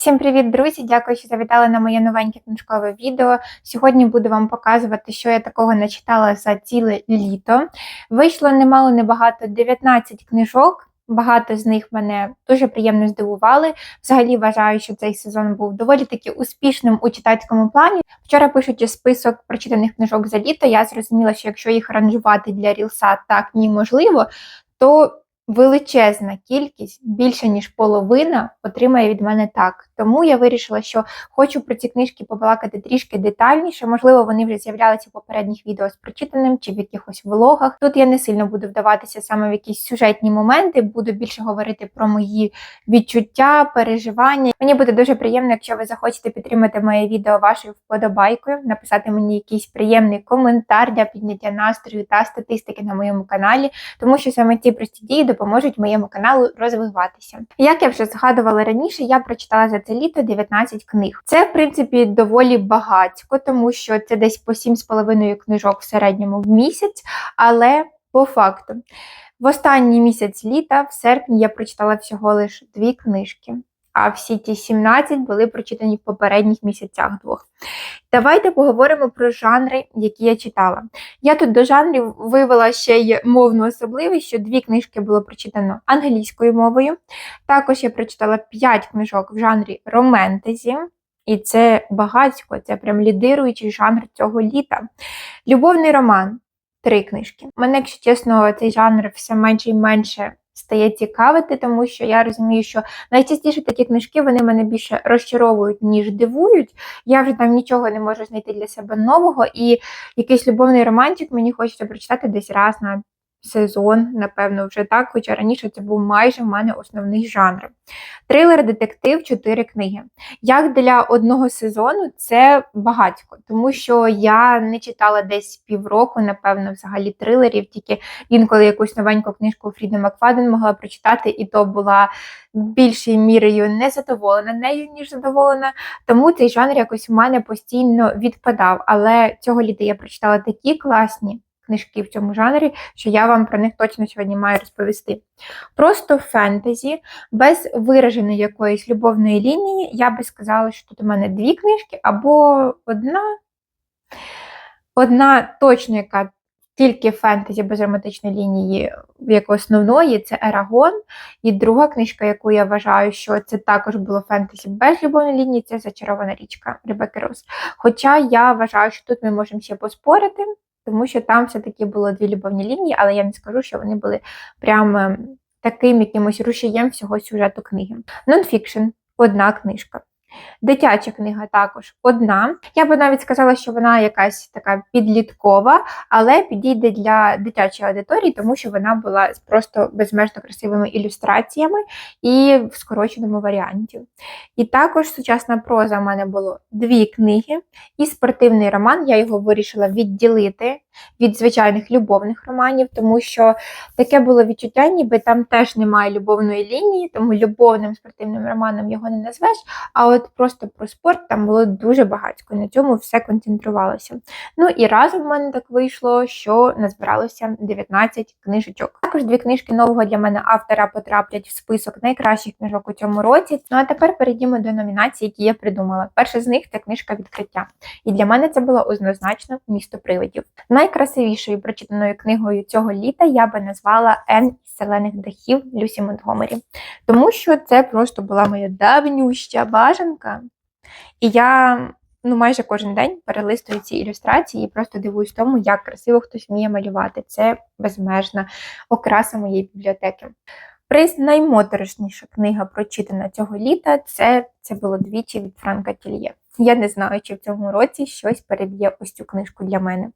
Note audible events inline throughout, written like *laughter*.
Всім привіт, друзі! Дякую, що завітали на моє новеньке книжкове відео. Сьогодні буду вам показувати, що я такого начитала за ціле літо. Вийшло немало небагато 19 книжок. Багато з них мене дуже приємно здивували. Взагалі вважаю, що цей сезон був доволі таки успішним у читацькому плані. Вчора, пишучи список прочитаних книжок за літо, я зрозуміла, що якщо їх ранжувати для рілса так неможливо, то величезна кількість, більше ніж половина, отримає від мене так. Тому я вирішила, що хочу про ці книжки побалакати трішки детальніше. Можливо, вони вже з'являлися в попередніх відео з прочитаним чи в якихось влогах. Тут я не сильно буду вдаватися саме в якісь сюжетні моменти, буду більше говорити про мої відчуття, переживання. Мені буде дуже приємно, якщо ви захочете підтримати моє відео вашою вподобайкою, написати мені якийсь приємний коментар для підняття настрою та статистики на моєму каналі, тому що саме ці прості дії допоможуть моєму каналу розвиватися. Як я вже згадувала раніше, я прочитала за це літо 19 книг. Це, в принципі, доволі багатько, тому що це десь по 7,5 книжок в середньому в місяць, але по факту. В останній місяць літа, в серпні, я прочитала всього лише дві книжки. А всі ті 17 були прочитані в попередніх місяцях двох. Давайте поговоримо про жанри, які я читала. Я тут до жанрів вивела ще й мовну особливість, що дві книжки було прочитано англійською мовою. Також я прочитала 5 книжок в жанрі романтезі. І це багатько, це прям лідируючий жанр цього літа. Любовний роман три книжки. Мене, якщо чесно, цей жанр все менше і менше стає цікавити, тому що я розумію, що найчастіше такі книжки вони мене більше розчаровують, ніж дивують. Я вже там нічого не можу знайти для себе нового, і якийсь любовний романтик мені хочеться прочитати десь раз на сезон, напевно, вже так, хоча раніше це був майже в мене основний жанр. Трилер, детектив, чотири книги. Як для одного сезону це багатько, тому що я не читала десь півроку, напевно, взагалі трилерів, тільки інколи якусь новеньку книжку Фріда Макфаден могла прочитати, і то була більшою мірою не задоволена нею, ніж задоволена. Тому цей жанр якось у мене постійно відпадав. Але цього літа я прочитала такі класні книжки в цьому жанрі, що я вам про них точно сьогодні маю розповісти. Просто фентезі, без вираженої якоїсь любовної лінії, я би сказала, що тут у мене дві книжки, або одна, одна точно, яка тільки фентезі без романтичної лінії, як основної, це Ерагон. І друга книжка, яку я вважаю, що це також було фентезі без любовної лінії, це Зачарована річка Ребекки Рос. Хоча я вважаю, що тут ми можемо ще поспорити тому що там все-таки було дві любовні лінії, але я не скажу, що вони були прям ем, таким якимось рушієм всього сюжету книги. Нонфікшн одна книжка. Дитяча книга також одна. Я би навіть сказала, що вона якась така підліткова, але підійде для дитячої аудиторії, тому що вона була просто безмежно красивими ілюстраціями і в скороченому варіанті. І також сучасна проза в мене було дві книги і спортивний роман. Я його вирішила відділити від звичайних любовних романів, тому що таке було відчуття, ніби там теж немає любовної лінії, тому любовним спортивним романом його не назвеш. А от просто про спорт там було дуже багатько. На цьому все концентрувалося. Ну і разом в мене так вийшло, що назбиралося 19 книжечок. Також дві книжки нового для мене автора потраплять в список найкращих книжок у цьому році. Ну а тепер перейдімо до номінацій, які я придумала. Перша з них це книжка відкриття. І для мене це було однозначно місто привидів. Найкрасивішою прочитаною книгою цього літа я би назвала Ен із зелених дахів Люсі Монтгомері, тому що це просто була моя давнюща бажанка. І я ну, майже кожен день перелистую ці ілюстрації і просто дивуюсь тому, як красиво хтось вміє малювати. Це безмежна окраса моєї бібліотеки. Приз наймоторошніша книга, прочитана цього літа, це це було двічі від Франка Тільє. Я не знаю, чи в цьому році щось переб'є ось цю книжку для мене.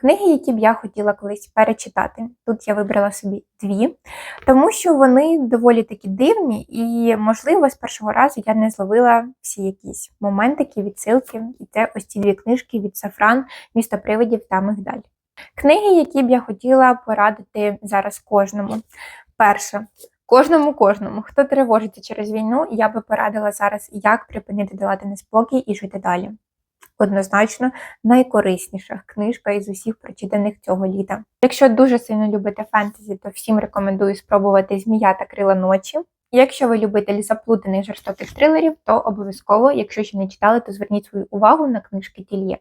Книги, які б я хотіла колись перечитати. Тут я вибрала собі дві, тому що вони доволі такі дивні, і, можливо, з першого разу я не зловила всі якісь моментики, відсилки. І це ось ці дві книжки від Сафран, місто привидів та Мигдаль. Книги, які б я хотіла порадити зараз кожному. Перше. Кожному кожному, хто тривожиться через війну, я би порадила зараз, як припинити давати неспокій і жити далі однозначно найкорисніша книжка із усіх прочитаних цього літа. Якщо дуже сильно любите фентезі, то всім рекомендую спробувати Змія та крила ночі. Якщо ви любитель заплутаних жорстоких трилерів, то обов'язково, якщо ще не читали, то зверніть свою увагу на книжки Тільє.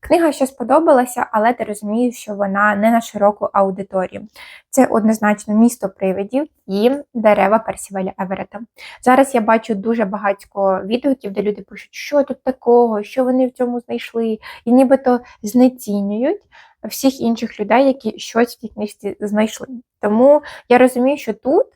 Книга ще сподобалася, але ти розумієш, що вона не на широку аудиторію. Це однозначно місто привидів і дерева Персівеля Еверета. Зараз я бачу дуже багатько відгуків, де люди пишуть, що тут такого, що вони в цьому знайшли, і нібито знецінюють всіх інших людей, які щось в цій книжці знайшли. Тому я розумію, що тут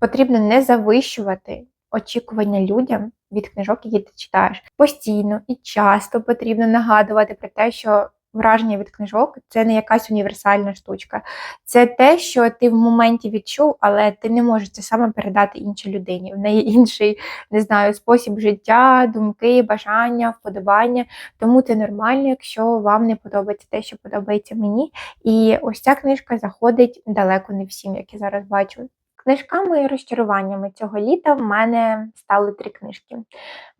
потрібно не завищувати очікування людям від книжок, які ти читаєш. Постійно і часто потрібно нагадувати про те, що враження від книжок це не якась універсальна штучка. Це те, що ти в моменті відчув, але ти не можеш це саме передати іншій людині. В неї інший, не знаю, спосіб життя, думки, бажання, вподобання. Тому це нормально, якщо вам не подобається те, що подобається мені. І ось ця книжка заходить далеко не всім, як я зараз бачу. Книжками і розчаруваннями цього літа в мене стали три книжки.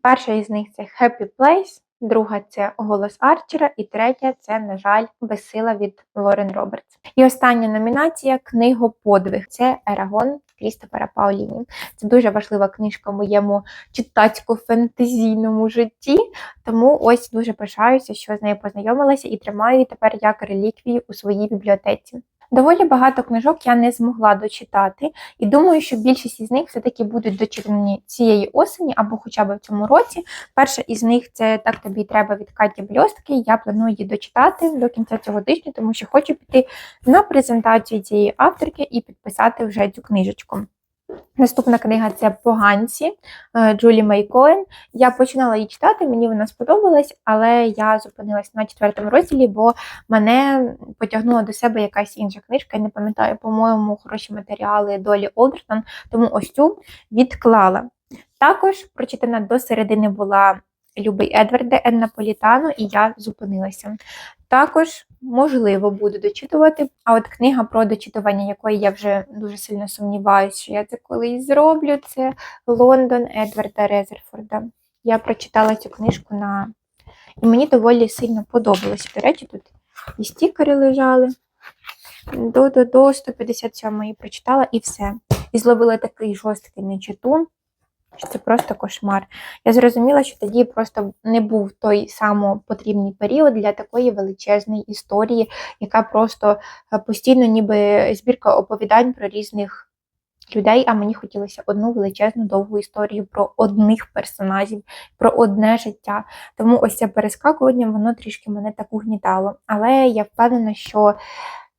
Перша із них це Happy Place, друга це Голос Арчера, і третя це, на жаль, Безсила від Лорен Робертс. І остання номінація Книгоподвиг це Ерагон Крістофера Пауліні. Це дуже важлива книжка в моєму читацько-фентезійному житті. Тому ось дуже пишаюся, що з нею познайомилася і тримаю її тепер як реліквію у своїй бібліотеці. Доволі багато книжок я не змогла дочитати, і думаю, що більшість із них все-таки будуть дочитані цієї осені або хоча б в цьому році. Перша із них це так тобі треба від Каті Бльостки. Я планую її дочитати до кінця цього тижня, тому що хочу піти на презентацію цієї авторки і підписати вже цю книжечку. Наступна книга це Поганці Джулі Мейкоен. Я починала її читати, мені вона сподобалась, але я зупинилась на четвертому розділі, бо мене потягнула до себе якась інша книжка. Я не пам'ятаю, по-моєму, хороші матеріали Долі Олдертон, тому ось цю відклала. Також прочитана до середини була Любий Едварде Еннаполітано, і я зупинилася. Також, можливо, буду дочитувати. А от книга про дочитування, якої я вже дуже сильно сумніваюся, що я це колись зроблю, це Лондон Едварда Резерфорда. Я прочитала цю книжку на. І мені доволі сильно подобалося. До речі, тут і стікери лежали. До до, до 157-ї прочитала і все. І зловила такий жорсткий нечитун що це просто кошмар. Я зрозуміла, що тоді просто не був той самопотрібний період для такої величезної історії, яка просто е, постійно, ніби збірка оповідань про різних. Людей, а мені хотілося одну величезну довгу історію про одних персонажів, про одне життя. Тому ось це перескакування, воно трішки мене так угнітало. Але я впевнена, що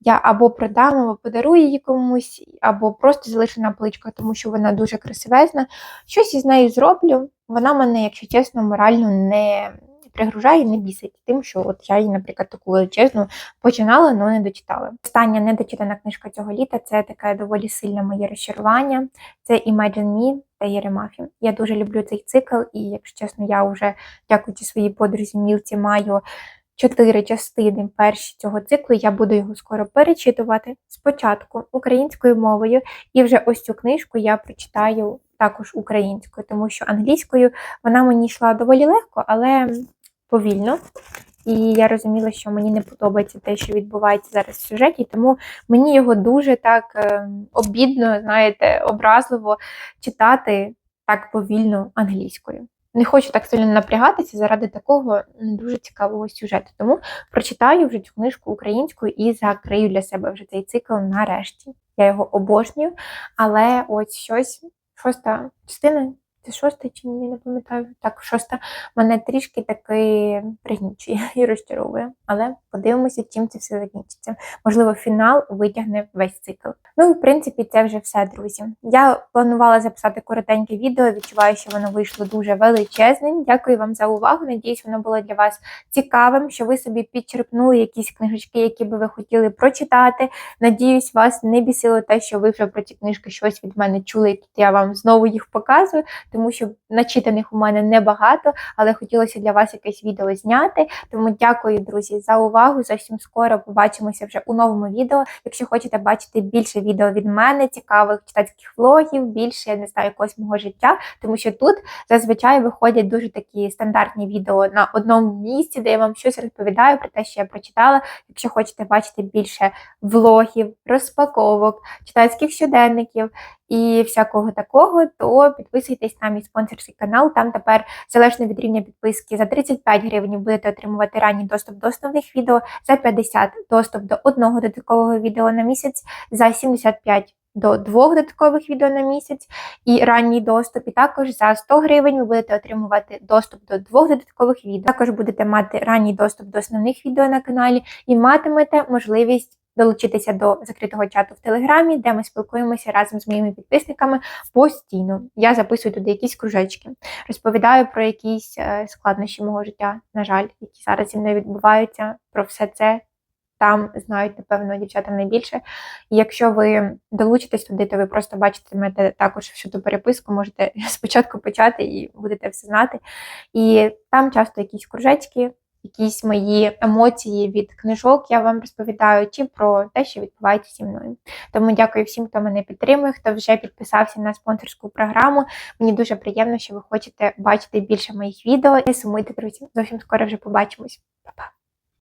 я або продам, або подарую її комусь, або просто залишу на поличках, тому що вона дуже красивезна. Щось із нею зроблю. Вона мене, якщо чесно, морально не пригружає, не бісить тим, що от я її, наприклад, таку величезну починала, але не дочитала. Остання недочитана книжка цього літа це таке доволі сильне моє розчарування. Це Imagine Me та Єремафі. Я дуже люблю цей цикл, і, якщо чесно, я вже, дякуючи своїй подрузі Мілці, маю чотири частини перші цього циклу. Я буду його скоро перечитувати спочатку українською мовою, і вже ось цю книжку я прочитаю також українською, тому що англійською вона мені йшла доволі легко, але повільно. І я розуміла, що мені не подобається те, що відбувається зараз в сюжеті, тому мені його дуже так ем, обідно, знаєте, образливо читати так повільно англійською не хочу так сильно напрягатися заради такого не дуже цікавого сюжету. Тому прочитаю вже цю книжку українською і закрию для себе вже цей цикл нарешті. Я його обожнюю, але ось щось шоста частина це шоста чи ні, не пам'ятаю. Так, шоста мене трішки таки пригнічує *laughs* і розчаровує. Але подивимося, чим це все закінчиться. Можливо, фінал витягне весь цикл. Ну, в принципі, це вже все, друзі. Я планувала записати коротеньке відео. Відчуваю, що воно вийшло дуже величезним. Дякую вам за увагу. Надіюсь, воно було для вас цікавим, що ви собі підчерпнули якісь книжечки, які би ви хотіли прочитати. Надіюсь, вас не бісило те, що ви вже про ці книжки щось від мене чули, і тут я вам знову їх показую тому що начитаних у мене небагато, але хотілося для вас якесь відео зняти. Тому дякую, друзі, за увагу. Зовсім скоро побачимося вже у новому відео. Якщо хочете бачити більше відео від мене, цікавих читацьких влогів, більше я не знаю якогось мого життя, тому що тут зазвичай виходять дуже такі стандартні відео на одному місці, де я вам щось розповідаю про те, що я прочитала. Якщо хочете бачити більше влогів, розпаковок, читацьких щоденників і всякого такого, то підписуйтесь на мій спонсорський канал. Там тепер залежно від рівня підписки за 35 гривень будете отримувати ранній доступ до основних відео, за 50 доступ до одного додаткового відео на місяць, за 75 до двох додаткових відео на місяць і ранній доступ. І також за 100 гривень ви будете отримувати доступ до двох додаткових відео. Також будете мати ранній доступ до основних відео на каналі і матимете можливість. Долучитися до закритого чату в Телеграмі, де ми спілкуємося разом з моїми підписниками постійно. Я записую туди якісь кружечки, розповідаю про якісь е, складнощі мого життя, на жаль, які зараз зі мною відбуваються. Про все це там знають, напевно, дівчата найбільше. І якщо ви долучитесь туди, то ви просто бачитимете також всю ту переписку, можете *laughs* спочатку почати і будете все знати. І там часто якісь кружечки, якісь мої емоції від книжок я вам розповідаю, чи про те, що відбувається зі мною. Тому дякую всім, хто мене підтримує, хто вже підписався на спонсорську програму. Мені дуже приємно, що ви хочете бачити більше моїх відео. Не сумуйте, друзі. Зовсім скоро вже побачимось. Па-па!